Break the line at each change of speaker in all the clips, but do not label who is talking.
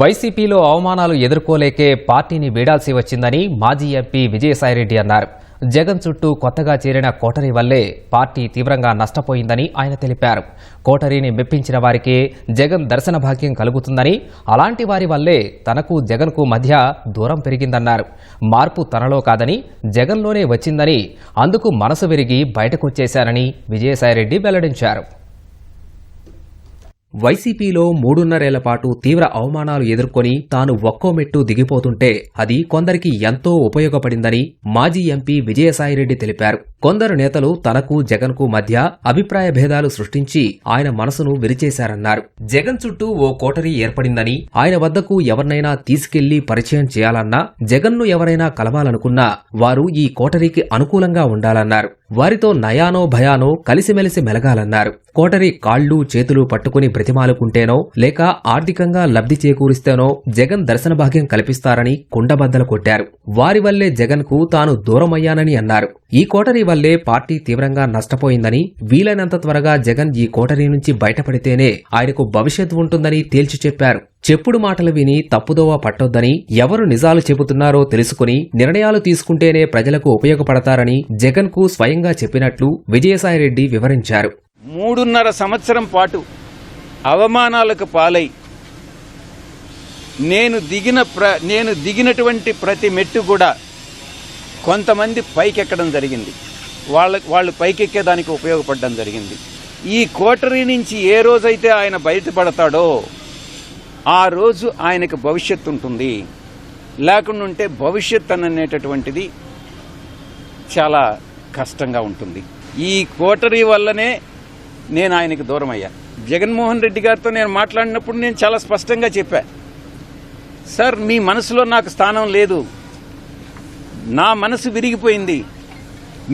వైసీపీలో అవమానాలు ఎదుర్కోలేకే పార్టీని వీడాల్సి వచ్చిందని మాజీ ఎంపీ విజయసాయిరెడ్డి అన్నారు. జగన్ చుట్టూ కొత్తగా చేరిన కోటరీ వల్లే పార్టీ తీవ్రంగా నష్టపోయిందని ఆయన తెలిపారు. కోటరీని మెప్పించిన వారికి జగన్ దర్శన భాగ్యం కలుగుతుందని అలాంటి వారి వల్లే తనకు జగన్కు మధ్య దూరం పెరిగిందన్నారు. మార్పు తనలో కాదని జగన్లోనే వచ్చిందని అందుకు మనసు విరిగి బయటకొచ్చేశారని విజయసాయిరెడ్డి వెల్లడించారు. వైసీపీలో మూడున్నరేళ్ళ పాటు తీవ్ర అవమానాలు ఎదుర్కొని తాను ఒక్కో మెట్టు దిగిపోతుంటే అది కొందరికి ఎంతో ఉపయోగపడిందని మాజీ ఎంపీ విజయసాయిరెడ్డి తెలిపారు. కొందరు నేతలు తనకు జగన్కు మధ్య అభిప్రాయ భేదాలు సృష్టించి ఆయన మనసును విరిచేశారన్నారు. జగన్ చుట్టూ ఓ కోటరీ ఏర్పడిందని ఆయన వద్దకు ఎవరినైనా తీసుకెళ్ళి పరిచయం చేయాలన్నా జగన్ను ఎవరైనా కలవాలనుకున్నా వారు ఈ కోటరీకి అనుకూలంగా ఉండాలన్నారు. వారితో నయానో భయానో కలిసిమెలిసి మెలగాలన్నారు. కోటరీ కాళ్ళు చేతులు పట్టుకుని బ్రతిమాలుకుంటేనో లేక ఆర్థికంగా లబ్ధి చేకూరిస్తేనో జగన్ దర్శన భాగ్యం కల్పిస్తారని కుండబద్దలు కొట్టారు. వారి వల్లే జగన్కు తాను దూరమయ్యానని అన్నారు. ఈ కోటరీ వల్లే పార్టీ తీవ్రంగా నష్టపోయిందని వీలైనంత త్వరగా జగన్ ఈ కోటరీ నుంచి బయటపడితేనే ఆయనకు భవిష్యత్తు ఉంటుందని తేల్చి చెప్పారు. చెప్పుడు మాటలు విని తప్పుదోవ పట్టొద్దని ఎవరు నిజాలు చెబుతున్నారో తెలుసుకుని నిర్ణయాలు తీసుకుంటేనే ప్రజలకు ఉపయోగపడతారని జగన్కు స్వయంగా చెప్పినట్లు విజయసాయిరెడ్డి వివరించారు.
మూడున్నర సంవత్సరం పాటు అవమానాలకు పాలై నేను దిగిన ప్ర నేను దిగినటువంటి ప్రతి మెట్టు కూడా కొంతమంది పైకెక్కడం జరిగింది. వాళ్ళ వాళ్ళు పైకెక్కేదానికి ఉపయోగపడడం జరిగింది. ఈ కోటరీ నుంచి ఏ రోజైతే ఆయన బయటపడతాడో ఆ రోజు ఆయనకు భవిష్యత్తు ఉంటుంది. లేకుండా ఉంటే భవిష్యత్ అనేటటువంటిది చాలా కష్టంగా ఉంటుంది. ఈ కోటరీ వల్లనే నేను ఆయనకు దూరం అయ్యా జగన్మోహన్ రెడ్డి గారితో నేను మాట్లాడినప్పుడు నేను చాలా స్పష్టంగా చెప్పా. సార్ మీ మనసులో నాకు స్థానం లేదు. నా మనసు విరిగిపోయింది.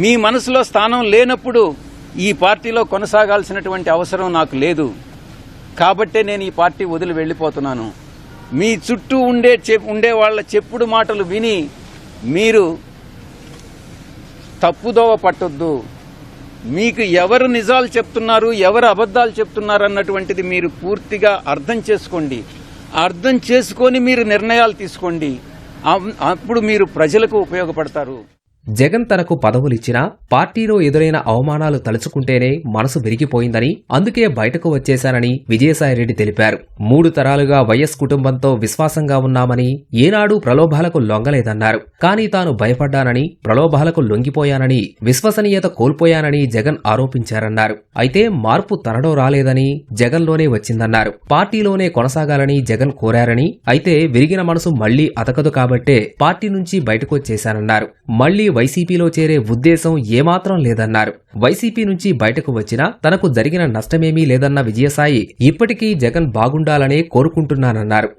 మీ మనసులో స్థానం లేనప్పుడు ఈ పార్టీలో కొనసాగాల్సినటువంటి అవసరం నాకు లేదు. కాబట్టే నేను ఈ పార్టీ వదిలి వెళ్ళిపోతున్నాను. మీ చుట్టూ ఉండే చెప్ ఉండే వాళ్ళ చెప్పుడు మాటలు విని మీరు తప్పుదోవ పట్టొద్దు. మీకు ఎవరు నిజాలు చెప్తున్నారు ఎవరు అబద్ధాలు చెప్తున్నారు అన్నటువంటిది మీరు పూర్తిగా అర్థం చేసుకోండి. అర్థం చేసుకొని మీరు నిర్ణయాలు తీసుకోండి. అప్పుడు మీరు ప్రజలకు ఉపయోగపడతారు.
జగన్ తనకు పదవులిచ్చినా పార్టీలో ఎదురైన అవమానాలు తలుచుకుంటేనే మనసు విరిగిపోయిందని అందుకే బయటకు వచ్చేశానని విజయసాయిరెడ్డి తెలిపారు. మూడు తరాలుగా వైఎస్ కుటుంబంతో విశ్వాసంగా ఉన్నామని ఏనాడు ప్రలోభాలకు లొంగలేదన్నారు. కానీ తాను భయపడ్డానని ప్రలోభాలకు లొంగిపోయానని విశ్వసనీయత కోల్పోయానని జగన్ ఆరోపించారన్నారు. అయితే మార్పు తనలో రాలేదని జగన్లోనే వచ్చిందన్నారు. పార్టీలోనే కొనసాగాలని జగన్ కోరారని అయితే విరిగిన మనసు మళ్ళీ అతకదు కాబట్టే పార్టీ నుంచి బయటకొచ్చేశానన్నారు మళ్ళీ వైసీపీలో చేరే ఉద్దేశం ఏమాత్రం లేదన్నారు. వైసీపీ నుంచి బయటకు వచ్చినా తనకు జరిగిన నష్టమేమీ లేదన్న విజయసాయి ఇప్పటికీ జగన్ బాగుండాలనే కోరుకుంటున్నానన్నారు.